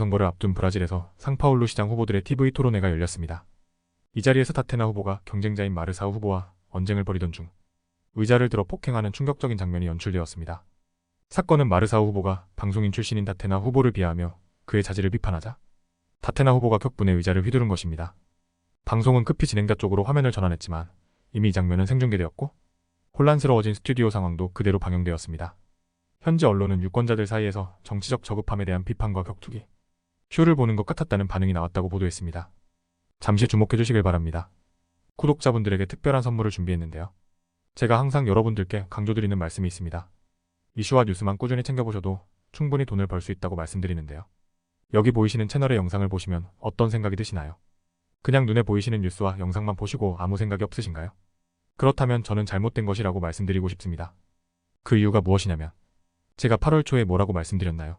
선거를 앞둔 브라질에서 상파울루 시장 후보들의 TV 토론회가 열렸습니다. 이 자리에서 타테나 후보가 경쟁자인 마르사우 후보와 언쟁을 벌이던 중 의자를 들어 폭행하는 충격적인 장면이 연출되었습니다. 사건은 마르사우 후보가 방송인 출신인 타테나 후보를 비하하며 그의 자질을 비판하자 타테나 후보가 격분해 의자를 휘두른 것입니다. 방송은 급히 진행자 쪽으로 화면을 전환했지만 이미 이 장면은 생중계되었고 혼란스러워진 스튜디오 상황도 그대로 방영되었습니다. 현지 언론은 유권자들 사이에서 정치적 저급함에 대한 비판과 격투기, 쇼를 보는 것 같았다는 반응이 나왔다고 보도했습니다. 잠시 주목해 주시길 바랍니다. 구독자분들에게 특별한 선물을 준비했는데요. 제가 항상 여러분들께 강조드리는 말씀이 있습니다. 이슈와 뉴스만 꾸준히 챙겨보셔도 충분히 돈을 벌 수 있다고 말씀드리는데요. 여기 보이시는 채널의 영상을 보시면 어떤 생각이 드시나요? 그냥 눈에 보이시는 뉴스와 영상만 보시고 아무 생각이 없으신가요? 그렇다면 저는 잘못된 것이라고 말씀드리고 싶습니다. 그 이유가 무엇이냐면 제가 8월 초에 뭐라고 말씀드렸나요?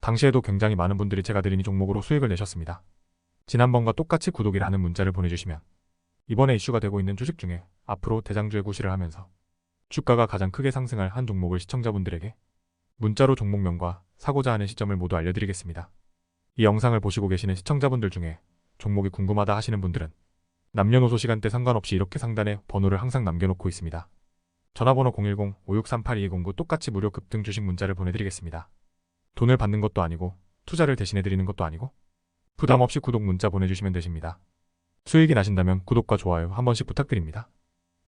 당시에도 굉장히 많은 분들이 제가 드린 이 종목으로 수익을 내셨습니다. 지난번과 똑같이 구독이라는 문자를 보내주시면 이번에 이슈가 되고 있는 주식 중에 앞으로 대장주의 구실을 하면서 주가가 가장 크게 상승할 한 종목을 시청자분들에게 문자로 종목명과 사고자 하는 시점을 모두 알려드리겠습니다. 이 영상을 보시고 계시는 시청자분들 중에 종목이 궁금하다 하시는 분들은 남녀노소 시간대 상관없이 이렇게 상단에 번호를 항상 남겨놓고 있습니다. 전화번호 010-5638-2209 똑같이 무료 급등 주식 문자를 보내드리겠습니다. 돈을 받는 것도 아니고 투자를 대신해드리는 것도 아니고 부담 없이 구독 문자 보내주시면 되십니다. 수익이 나신다면 구독과 좋아요 한 번씩 부탁드립니다.